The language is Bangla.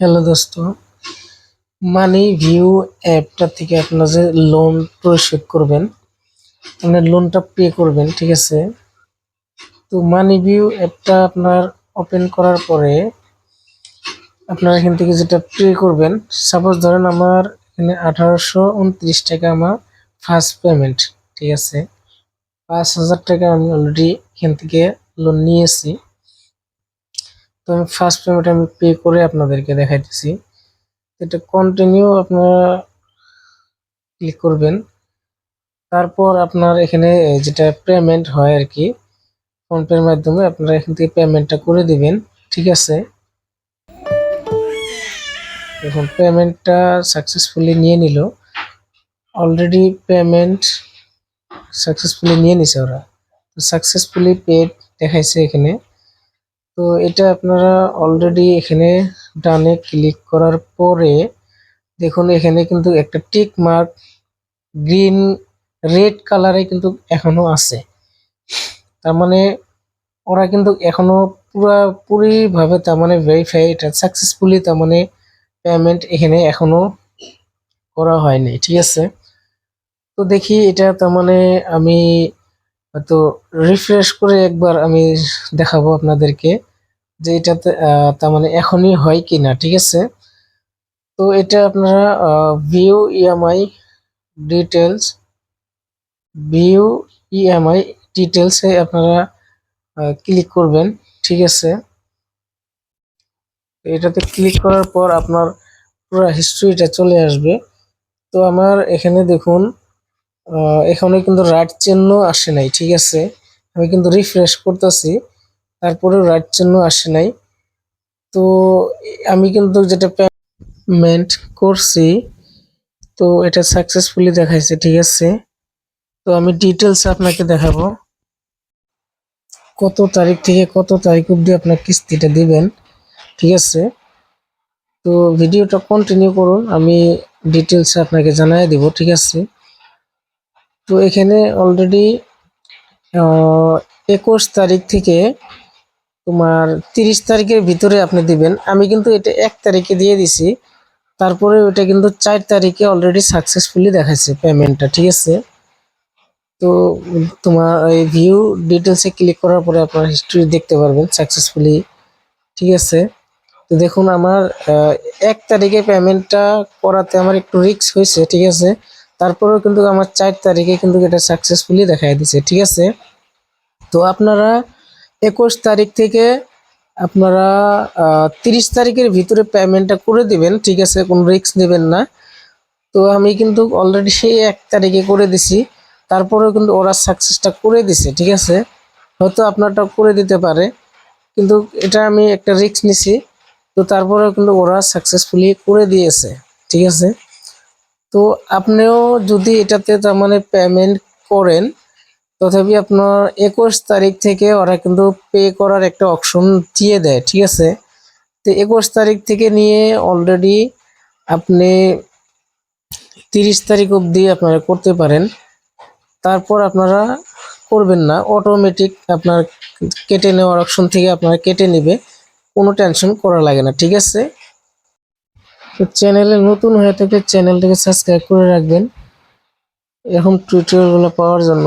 হ্যালো দোস্ত মানি ভিউ অ্যাপটা থেকে আপনারা যে লোন পরিশোধ করবেন, আপনার লোনটা পে করবেন, ঠিক আছে? তো মানি ভিউ অ্যাপটা আপনার ওপেন করার পরে আপনার এখান থেকে যেটা পে করবেন সাপোজ ধরেন আমার এখানে আঠারোশো উনত্রিশ টাকা আমার ফার্স্ট পেমেন্ট ঠিক আছে? পাঁচ হাজার টাকা আমি অলরেডি এখান থেকে লোন নিয়েছি। তো আমি ফার্স্ট পেমেন্ট আমি পে করে আপনাদেরকে দেখাইতেছি। এটা কন্টিনিউ আপনারা ক্লিক করবেন। তারপর আপনার এখানে যেটা পেমেন্ট হয় আর কি ফোনপের মাধ্যমে আপনারা এখান থেকে পেমেন্টটা করে দিবেন, ঠিক আছে? দেখুন পেমেন্টটা সাকসেসফুলি নিয়ে নিল। অলরেডি পেমেন্ট সাকসেসফুলি নিয়ে নিছে ওরা। সাকসেসফুলি পেড দেখাইছে এখানে। তো এটা আপনারা অলরেডি এখানে ডানে ক্লিক করার পরে দেখুন এখানে কিন্তু একটা টিক মার্ক গ্রিন রেড কালারে কিন্তু এখনও আছে। তার মানে ওরা কিন্তু এখনও পুরাপুরি ভাবে তার মানে ভেরিফাই এটা সাকসেসফুলি তার মানে পেমেন্ট এখানে এখনও করা হয়নি, ঠিক আছে? তো দেখি এটা তার মানে আমি হয়তো রিফ্রেশ করে একবার আমি দেখাবো আপনাদেরকে। যে এটাতে তার মানে এখনই হয় কি না ঠিক আছে? তো এটা আপনারা view EMI details view EMI ডিটেলসে আপনারা ক্লিক করবেন, ঠিক আছে? এটাতে ক্লিক করার পর আপনার পুরো হিস্ট্রিটা চলে আসবে। তো আমার এখানে দেখুন এখানে কিন্তু রাইট চিহ্ন আসে নাই, ঠিক আছে? আমি কিন্তু রিফ্রেশ করতেছি। তারপরেও রাইট চিহ্ন আসে নাই। তো আমি কিন্তু যেটা পেমেন্ট করছি, তো এটা সাকসেসফুলি দেখাইছে, ঠিক আছে? তো আমি ডিটেলস আপনাকে দেখাবো। কত তারিখ থেকে কত তারিখ অবধি আপনার কিস্তিটা দিবেন, ঠিক আছে? তো ভিডিওটা কন্টিনিউ করুন, আমি ডিটেলস আপনাকে জানাই দিব, ঠিক আছে? তো এখানে অলরেডি একুশ তারিখ থেকে তোমার তিরিশ তারিখের ভিতরে আপনি দিবেন। আমি কিন্তু এটা এক তারিখে দিয়ে দিছি। তারপরে ওটা কিন্তু চার তারিখে অলরেডি সাকসেসফুলি দেখাচ্ছে পেমেন্টটা ঠিক আছে? তো তোমার এই ভিউ ডিটেলসে ক্লিক করার পরে আপনার হিস্ট্রি দেখতে পারবেন সাকসেসফুলি ঠিক আছে? তো দেখুন আমার এক তারিখে পেমেন্টটা করাতে আমার একটু রিস্ক হয়েছে, ঠিক আছে? তারপরেও কিন্তু আমার চার তারিখে কিন্তু এটা সাকসেসফুলি দেখাই দিছে, ঠিক আছে? তো আপনারা একুশ তারিখ থেকে আপনারা তিরিশ তারিখের ভিতরে পেমেন্টটা করে দিবেন, ঠিক আছে? কোনো রিস্ক নেবেন না। তো আমি কিন্তু অলরেডি সেই এক তারিখে করে দিছি। তারপরেও কিন্তু ওরা সাকসেসটা করে দিছে, ঠিক আছে? হয়তো আপনারটা করে দিতে পারে। কিন্তু এটা আমি একটা রিস্ক নিছি। তো তারপরেও কিন্তু ওরা সাকসেসফুলি করে দিয়েছে, ঠিক আছে? তো আপনিও যদি এটাতে তার মানে পেমেন্ট করেন তথাপি আপনার একুশ তারিখ থেকে ওরা কিন্তু পে করার একটা অপশন দিয়ে দেয়, ঠিক আছে? তো একুশ তারিখ থেকে নিয়ে অলরেডি আপনি তিরিশ তারিখ অবধি আপনারা করতে পারেন। তারপর আপনারা করবেন না অটোমেটিক আপনার কেটে নেওয়ার অপশন থেকে আপনারা কেটে নেবে, কোনো টেনশন করা লাগে না, ঠিক আছে? তো চ্যানেলে নতুন হয়ে থাকলে চ্যানেলটাকে সাবস্ক্রাইব করে রাখবেন। এরকম টিউটোরিয়ালগুলো পাওয়ার জন্য